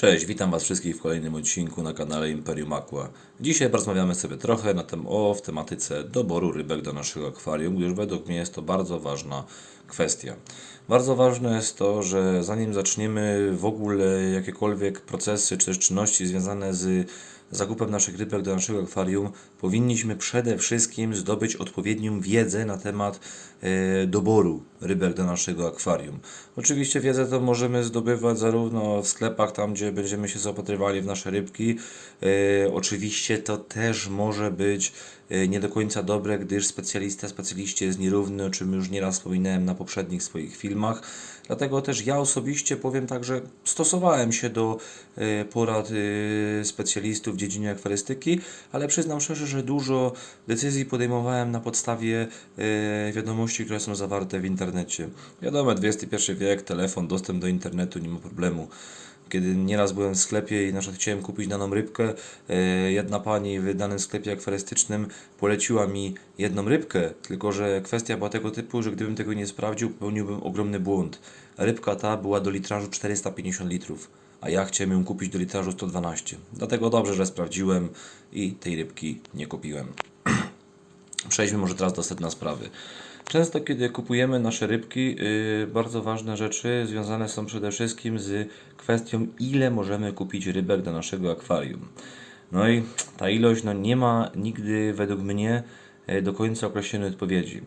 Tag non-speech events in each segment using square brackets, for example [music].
Cześć, witam Was wszystkich w kolejnym odcinku na kanale Imperium Aqua. Dzisiaj porozmawiamy sobie trochę na tem o w tematyce doboru rybek do naszego akwarium, gdyż według mnie jest to bardzo ważna kwestia. Bardzo ważne jest to, że zanim zaczniemy w ogóle jakiekolwiek procesy czy też czynności związane z zakupem naszych rybek do naszego akwarium, powinniśmy przede wszystkim zdobyć odpowiednią wiedzę na temat e, doboru rybek do naszego akwarium. Oczywiście wiedzę to możemy zdobywać zarówno w sklepach, tam gdzie będziemy się zaopatrywali w nasze rybki. E, oczywiście to też może być e, nie do końca dobre, gdyż specjalista specjaliście jest nierówny, o czym już nieraz wspominałem na poprzednich swoich filmach. Dlatego też ja osobiście powiem tak, że stosowałem się do e, porad e, specjalistów w dziedzinie akwarystyki, ale przyznam szczerze, że dużo decyzji podejmowałem na podstawie e, wiadomości, które są zawarte w internecie. Wiadomo, XXI wiek, telefon, dostęp do internetu, nie ma problemu. Kiedy nieraz byłem w sklepie i na przykład chciałem kupić daną rybkę, e, jedna pani w danym sklepie akwarystycznym poleciła mi jedną rybkę, tylko że kwestia była tego typu, że gdybym tego nie sprawdził, popełniłbym ogromny błąd. Rybka ta była do litrażu 450 litrów, a ja chciałem ją kupić do litrażu 112. Dlatego dobrze, że sprawdziłem i tej rybki nie kupiłem. [clears throat] Przejdźmy może teraz do sedna sprawy. Często, kiedy kupujemy nasze rybki, yy, bardzo ważne rzeczy związane są przede wszystkim z kwestią, ile możemy kupić rybek do naszego akwarium. No i ta ilość no, nie ma nigdy, według mnie, yy, do końca określonej odpowiedzi.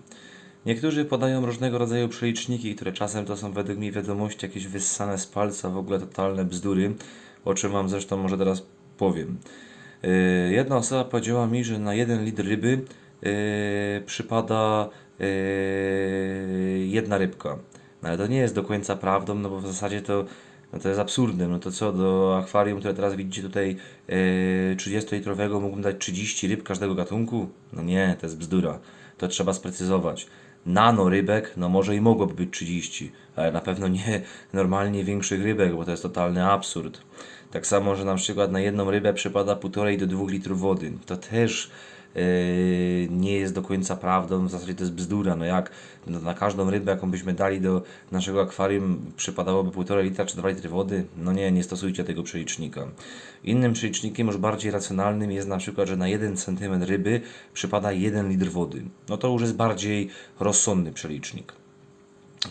Niektórzy podają różnego rodzaju przeliczniki, które czasem to są według mnie wiadomości jakieś wyssane z palca, w ogóle totalne bzdury, o czym Wam zresztą może teraz powiem. Yy, Jedna osoba powiedziała mi, że na jeden litr ryby przypada yy, jedna rybka. No ale to nie jest do końca prawdą, no bo w zasadzie to, no to jest absurdem. No to co, do akwarium, które teraz widzicie tutaj yy, 30-litrowego mógłbym dać 30 ryb każdego gatunku? No nie, to jest bzdura. To trzeba sprecyzować. Nano rybek, no może i mogłoby być 30, ale na pewno nie normalnie większych rybek, bo to jest totalny absurd. Tak samo, że na przykład na jedną rybę przypada 1,5 do 2 litrów wody. To też yy, nie jest do końca prawdą, w zasadzie to jest bzdura. No jak no na każdą rybę, jaką byśmy dali do naszego akwarium, przypadałoby 1,5 litra czy 2 litry wody? No nie, nie stosujcie tego przelicznika. Innym przelicznikiem, już bardziej racjonalnym, jest na przykład, że na 1 cm ryby przypada 1 litr wody. No to już jest bardziej rozsądny przelicznik.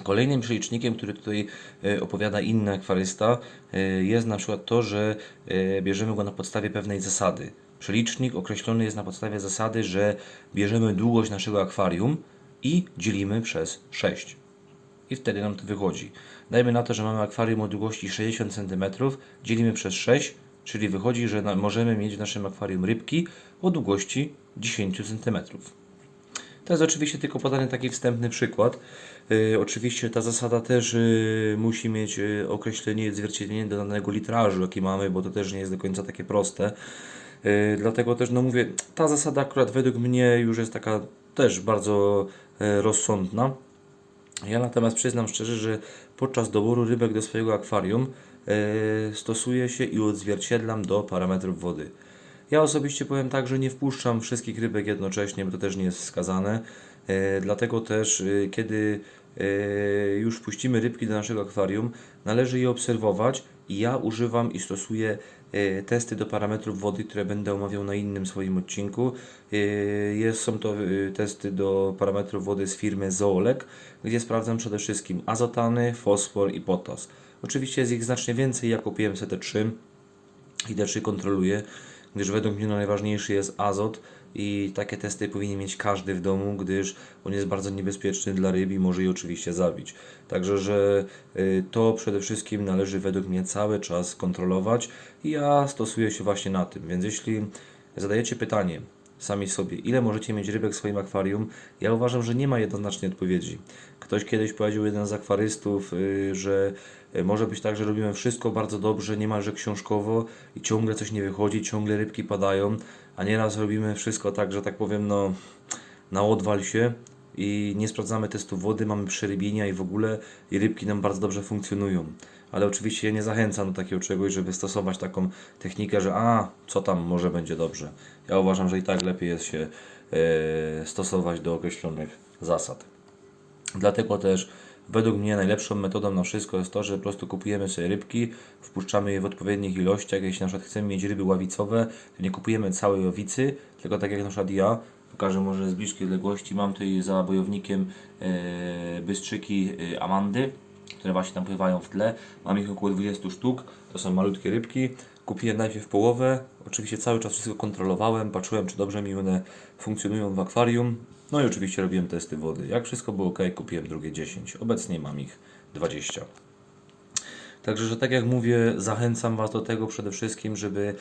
Kolejnym przelicznikiem, który tutaj e, opowiada inny akwarysta, e, jest na przykład to, że e, bierzemy go na podstawie pewnej zasady. Przelicznik określony jest na podstawie zasady, że bierzemy długość naszego akwarium i dzielimy przez 6. I wtedy nam to wychodzi. Dajmy na to, że mamy akwarium o długości 60 cm, dzielimy przez 6, czyli wychodzi, że możemy mieć w naszym akwarium rybki o długości 10 cm. To jest oczywiście tylko podany taki wstępny przykład. Yy, oczywiście ta zasada też yy, musi mieć yy, określenie odzwierciedlenie do danego litrażu, jaki mamy, bo to też nie jest do końca takie proste. Yy, dlatego też, no mówię, ta zasada akurat według mnie już jest taka też bardzo yy, rozsądna. Ja natomiast przyznam szczerze, że podczas doboru rybek do swojego akwarium yy, stosuję się i odzwierciedlam do parametrów wody. Ja osobiście powiem tak, że nie wpuszczam wszystkich rybek jednocześnie, bo to też nie jest wskazane. E, dlatego też, e, kiedy e, już puścimy rybki do naszego akwarium, należy je obserwować i ja używam i stosuję e, testy do parametrów wody, które będę omawiał na innym swoim odcinku. E, jest, są to e, testy do parametrów wody z firmy Zoolek, gdzie sprawdzam przede wszystkim azotany, fosfor i potas. Oczywiście jest ich znacznie więcej, ja kupiłem sobie te trzy i te trzy kontroluję, gdyż według mnie najważniejszy jest azot i takie testy powinien mieć każdy w domu, gdyż on jest bardzo niebezpieczny dla ryb i może je oczywiście zabić. Także, że y, to przede wszystkim należy według mnie cały czas kontrolować i ja stosuję się właśnie na tym. Więc jeśli zadajecie pytanie sami sobie, ile możecie mieć rybek w swoim akwarium, ja uważam, że nie ma jednoznacznej odpowiedzi. Ktoś kiedyś powiedział, jeden z akwarystów, y, że y, może być tak, że robimy wszystko bardzo dobrze, niemalże książkowo i ciągle coś nie wychodzi, ciągle rybki padają, a nieraz robimy wszystko tak, że tak powiem, no na odwal się i nie sprawdzamy testu wody, mamy przerybienia i w ogóle i rybki nam bardzo dobrze funkcjonują. Ale oczywiście ja nie zachęcam do takiego czegoś, żeby stosować taką technikę, że a, co tam, może będzie dobrze. Ja uważam, że i tak lepiej jest się e, stosować do określonych zasad. Dlatego też Według mnie najlepszą metodą na wszystko jest to, że po prostu kupujemy sobie rybki, wpuszczamy je w odpowiednich ilościach. Jeśli na przykład chcemy mieć ryby ławicowe, to nie kupujemy całej ławicy, tylko tak jak na przykład ja, pokażę może z bliskiej odległości, mam tutaj za bojownikiem e, bystrzyki e, Amandy, które właśnie tam pływają w tle. Mam ich około 20 sztuk, to są malutkie rybki. Kupiłem najpierw połowę, oczywiście cały czas wszystko kontrolowałem, patrzyłem czy dobrze mi one funkcjonują w akwarium. No i oczywiście robiłem testy wody. Jak wszystko było ok, kupiłem drugie 10. Obecnie mam ich 20. Także, że tak jak mówię, zachęcam Was do tego przede wszystkim, żeby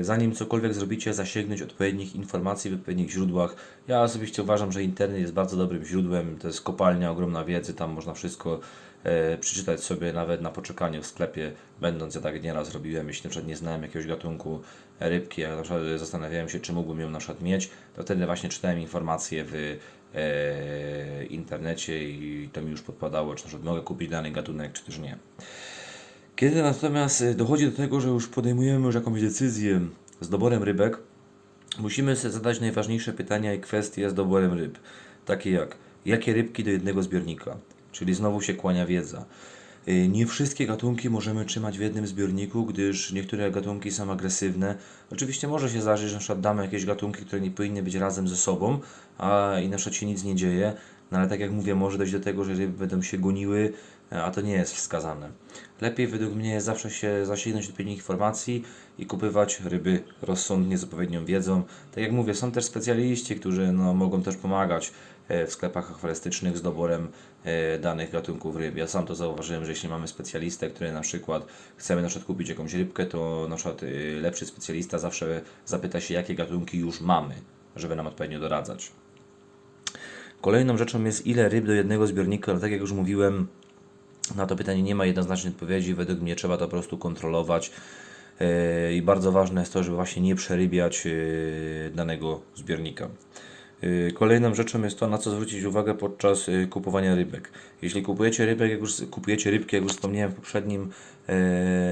zanim cokolwiek zrobicie, zasięgnąć odpowiednich informacji w odpowiednich źródłach. Ja osobiście uważam, że internet jest bardzo dobrym źródłem. To jest kopalnia ogromna wiedzy, tam można wszystko e, przeczytać sobie nawet na poczekaniu w sklepie, będąc, ja tak nieraz robiłem, jeśli na przykład nie znałem jakiegoś gatunku rybki, a na przykład zastanawiałem się, czy mógłbym ją na przykład mieć, to wtedy właśnie czytałem informacje w e, internecie i to mi już podpadało, czy na przykład mogę kupić dany gatunek, czy też nie. Kiedy natomiast y, dochodzi do tego, że już podejmujemy już jakąś decyzję z doborem rybek, musimy sobie zadać najważniejsze pytania i kwestie z doborem ryb. Takie jak, jakie rybki do jednego zbiornika? Czyli znowu się kłania wiedza. Y, Nie wszystkie gatunki możemy trzymać w jednym zbiorniku, gdyż niektóre gatunki są agresywne. Oczywiście może się zdarzyć, że przykład damy jakieś gatunki, które nie powinny być razem ze sobą, a i na przykład się nic nie dzieje. No ale tak jak mówię, może dojść do tego, że ryby będą się goniły, e, a to nie jest wskazane. Lepiej według mnie zawsze się zasięgnąć odpowiednich informacji i kupywać ryby rozsądnie z odpowiednią wiedzą. Tak jak mówię, są też specjaliści, którzy no, mogą też pomagać e, w sklepach akwarystycznych z doborem e, danych gatunków ryb. Ja sam to zauważyłem, że jeśli mamy specjalistę, który na przykład chcemy na przykład kupić jakąś rybkę, to na przykład e, lepszy specjalista zawsze zapyta się, jakie gatunki już mamy, żeby nam odpowiednio doradzać. Kolejną rzeczą jest ile ryb do jednego zbiornika. No, tak jak już mówiłem, na to pytanie nie ma jednoznacznej odpowiedzi. Według mnie trzeba to po prostu kontrolować. Yy, I bardzo ważne jest to, żeby właśnie nie przerybiać yy, danego zbiornika. Yy, Kolejną rzeczą jest to, na co zwrócić uwagę podczas kupowania rybek. Jeśli kupujecie rybek, jak już kupujecie rybki, jak już wspomniałem w poprzednim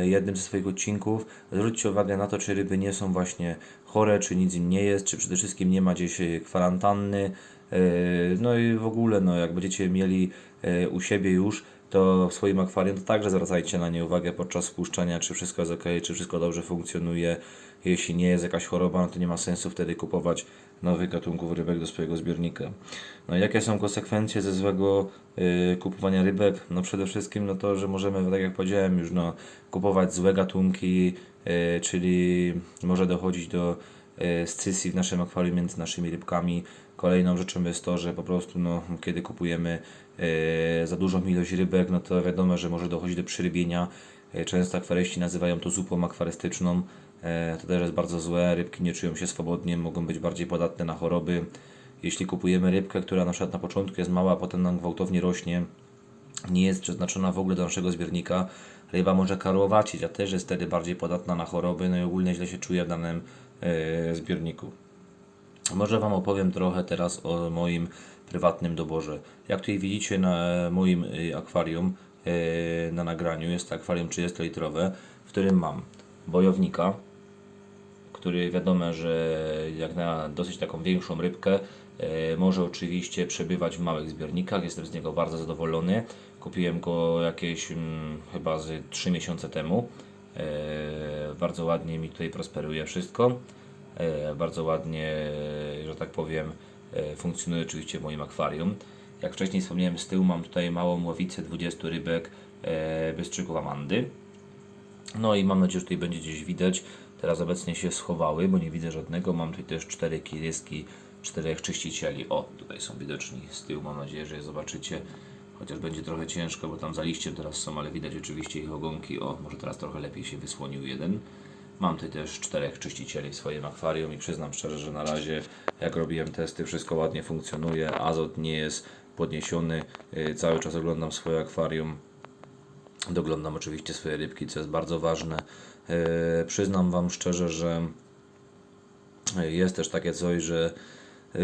jednym ze swoich odcinków, zwróćcie uwagę na to, czy ryby nie są właśnie chore, czy nic im nie jest, czy przede wszystkim nie ma gdzieś kwarantanny. No i w ogóle, no, jak będziecie mieli u siebie już, to w swoim akwarium to także zwracajcie na nie uwagę podczas spuszczania, czy wszystko jest ok, czy wszystko dobrze funkcjonuje. Jeśli nie jest jakaś choroba, no to nie ma sensu wtedy kupować nowych gatunków rybek do swojego zbiornika. No jakie są konsekwencje ze złego y, kupowania rybek? No przede wszystkim no to, że możemy, tak jak powiedziałem już, no, kupować złe gatunki, y, czyli może dochodzić do scysji w naszym akwarium między naszymi rybkami. Kolejną rzeczą jest to, że po prostu no, kiedy kupujemy e, za dużą ilość rybek, no to wiadomo, że może dochodzić do przyrybienia. E, Często akwaryści nazywają to zupą akwarystyczną. To też jest bardzo złe. Rybki nie czują się swobodnie, mogą być bardziej podatne na choroby. Jeśli kupujemy rybkę, która na przykład na początku jest mała, a potem nam gwałtownie rośnie, nie jest przeznaczona w ogóle do naszego zbiornika, ryba może karłowacić, a też jest wtedy bardziej podatna na choroby, no i ogólnie źle się czuje w danym zbiorniku. Może Wam opowiem trochę teraz o moim prywatnym doborze. Jak tutaj widzicie na moim y, akwarium y, na nagraniu, jest to akwarium 30-litrowe, w którym mam bojownika, który wiadomo, że jak na dosyć taką większą rybkę e, może oczywiście przebywać w małych zbiornikach. Jestem z niego bardzo zadowolony. Kupiłem go jakieś mm, chyba z 3 miesiące temu. E, bardzo ładnie mi tutaj prosperuje wszystko. E, bardzo ładnie, e, że tak powiem, funkcjonuje oczywiście w moim akwarium. Jak wcześniej wspomniałem, z tyłu mam tutaj małą łowicę 20 rybek bystrzyków Amandy. No i mam nadzieję, że tutaj będzie gdzieś widać. Teraz obecnie się schowały, bo nie widzę żadnego. Mam tutaj też cztery kiryski, czterech czyścicieli. O, tutaj są widoczni z tyłu. Mam nadzieję, że je zobaczycie. Chociaż będzie trochę ciężko, bo tam za liściem teraz są, ale widać oczywiście ich ogonki. O, może teraz trochę lepiej się wysłonił jeden. Mam tutaj też czterech czyścicieli w swoim akwarium i przyznam szczerze, że na razie jak robiłem testy, wszystko ładnie funkcjonuje. Azot nie jest podniesiony. Yy, Cały czas oglądam swoje akwarium. Doglądam oczywiście swoje rybki, co jest bardzo ważne. E, przyznam Wam szczerze, że jest też takie coś, że e,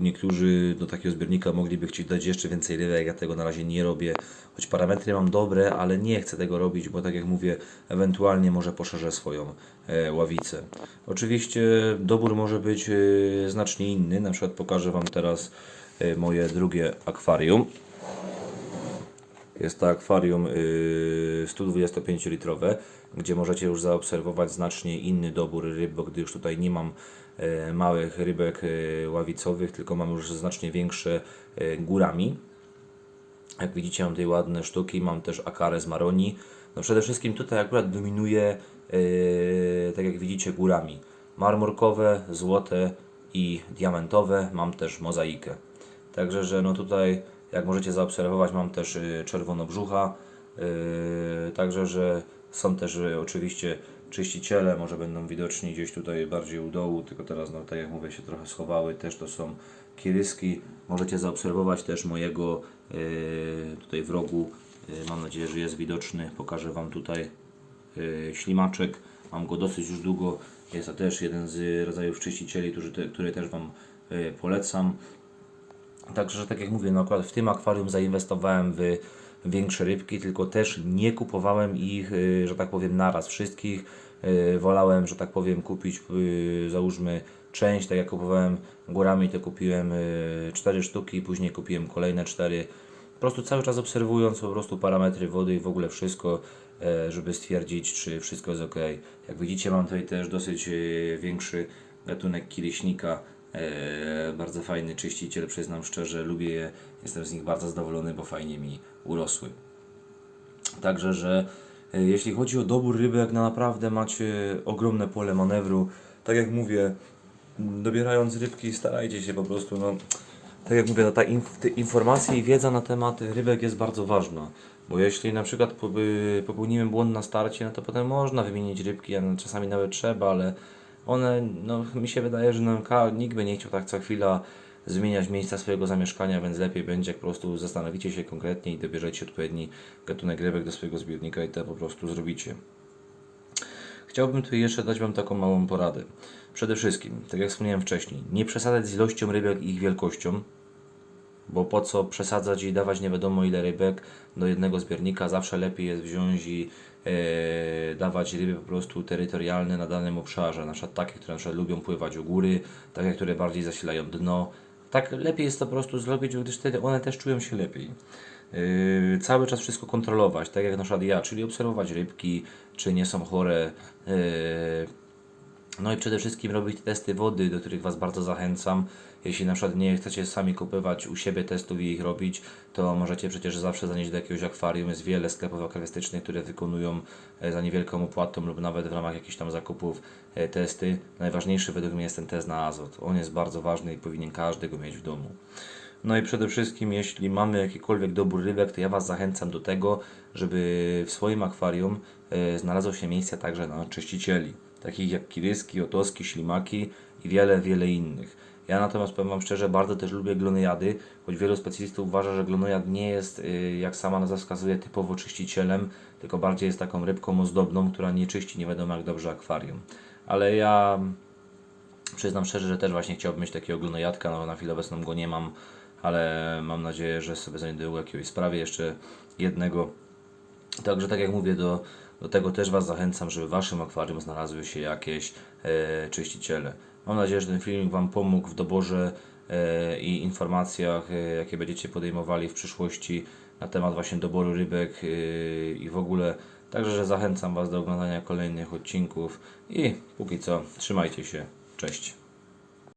niektórzy do takiego zbiornika mogliby chcieć dać jeszcze więcej rybek. Ja tego na razie nie robię, choć parametry mam dobre, ale nie chcę tego robić, bo tak jak mówię, ewentualnie może poszerzę swoją e, ławicę. Oczywiście dobór może być e, znacznie inny. Na przykład pokażę Wam teraz e, moje drugie akwarium. Jest to akwarium yy, 125-litrowe, gdzie możecie już zaobserwować znacznie inny dobór ryb, bo gdy już tutaj nie mam e, małych rybek e, ławicowych, tylko mam już znacznie większe e, górami. Jak widzicie, mam tutaj ładne sztuki, mam też akarę z maroni. No przede wszystkim tutaj akurat dominuje, tak jak widzicie, górami. Marmurkowe, złote i diamentowe. Mam też mozaikę. Także, że no tutaj, jak możecie zaobserwować, mam też y, czerwonobrzucha. Yy, także, że są też y, oczywiście czyściciele, może będą widoczni gdzieś tutaj bardziej u dołu, tylko teraz, no tak jak mówię, się trochę schowały. Też to są kiryski. Możecie zaobserwować też mojego tutaj w rogu. Mam nadzieję, że jest widoczny. Pokażę Wam tutaj ślimaczek. Mam go dosyć już długo. Jest to też jeden z rodzajów czyścicieli, który, który też Wam polecam. Także, tak jak mówię, no akurat w tym akwarium zainwestowałem w większe rybki, tylko też nie kupowałem ich, y, że tak powiem, naraz wszystkich. Y, Wolałem, że tak powiem, kupić, y, załóżmy, część, tak jak kupowałem górami, to kupiłem y, cztery sztuki, później kupiłem kolejne cztery. Po prostu cały czas obserwując po prostu parametry wody i w ogóle wszystko, żeby stwierdzić, czy wszystko jest ok. Jak widzicie, mam tutaj też dosyć większy gatunek kiliśnika. E, bardzo fajny czyściciel, przyznam szczerze, lubię je, jestem z nich bardzo zadowolony, bo fajnie mi urosły. Także, że e, jeśli chodzi o dobór rybek, no naprawdę macie ogromne pole manewru. Tak jak mówię, dobierając rybki, starajcie się po prostu, no, tak jak mówię, no, ta inf te informacje i wiedza na temat rybek jest bardzo ważna. Bo jeśli na przykład poby- popełnimy błąd na starcie, no to potem można wymienić rybki, czasami nawet trzeba, ale one, no mi się wydaje, że ka- nikt by nie chciał tak co chwila zmieniać miejsca swojego zamieszkania, więc lepiej będzie, jak po prostu zastanowicie się konkretnie i dobierzecie odpowiedni gatunek rybek do swojego zbiornika i to po prostu zrobicie. Chciałbym tu jeszcze dać Wam taką małą poradę. Przede wszystkim, tak jak wspomniałem wcześniej, nie przesadzać z ilością rybek i ich wielkością, bo po co przesadzać i dawać nie wiadomo ile rybek do jednego zbiornika, zawsze lepiej jest wziąć i e, dawać ryby po prostu terytorialne na danym obszarze, na przykład takie, które na przykład lubią pływać u góry, takie, które bardziej zasilają dno. Tak lepiej jest to po prostu zrobić, gdyż wtedy one też czują się lepiej. Yy, cały czas wszystko kontrolować, tak jak na przykład ja, czyli obserwować rybki, czy nie są chore. Yy, no i przede wszystkim robić testy wody, do których Was bardzo zachęcam. Jeśli na przykład nie chcecie sami kupować u siebie testów i ich robić, to możecie przecież zawsze zanieść do jakiegoś akwarium. Jest wiele sklepów akwarystycznych, które wykonują e, za niewielką opłatą lub nawet w ramach jakichś tam zakupów e, testy. Najważniejszy według mnie jest ten test na azot. On jest bardzo ważny i powinien każdy go mieć w domu. No i przede wszystkim, jeśli mamy jakikolwiek dobór rybek, to ja Was zachęcam do tego, żeby w swoim akwarium e, znalazło się miejsce także na czyścicieli, takich jak kiryski, otoski, ślimaki i wiele, wiele innych. Ja natomiast powiem Wam szczerze, bardzo też lubię glonojady, choć wielu specjalistów uważa, że glonojad nie jest, y, jak sama nazwa wskazuje, typowo czyścicielem, tylko bardziej jest taką rybką ozdobną, która nie czyści nie wiadomo jak dobrze akwarium. Ale ja Przyznam szczerze, że też właśnie chciałbym mieć takiego glonojadka, no na chwilę obecną go nie mam, ale mam nadzieję, że sobie znajdę u jakiejś sprawie jeszcze jednego. Także tak jak mówię, do, do tego też Was zachęcam, żeby w Waszym akwarium znalazły się jakieś e, czyściciele. Mam nadzieję, że ten filmik Wam pomógł w doborze e, i informacjach, e, jakie będziecie podejmowali w przyszłości na temat właśnie doboru rybek e, i w ogóle. Także, że zachęcam Was do oglądania kolejnych odcinków i póki co trzymajcie się. Cześć.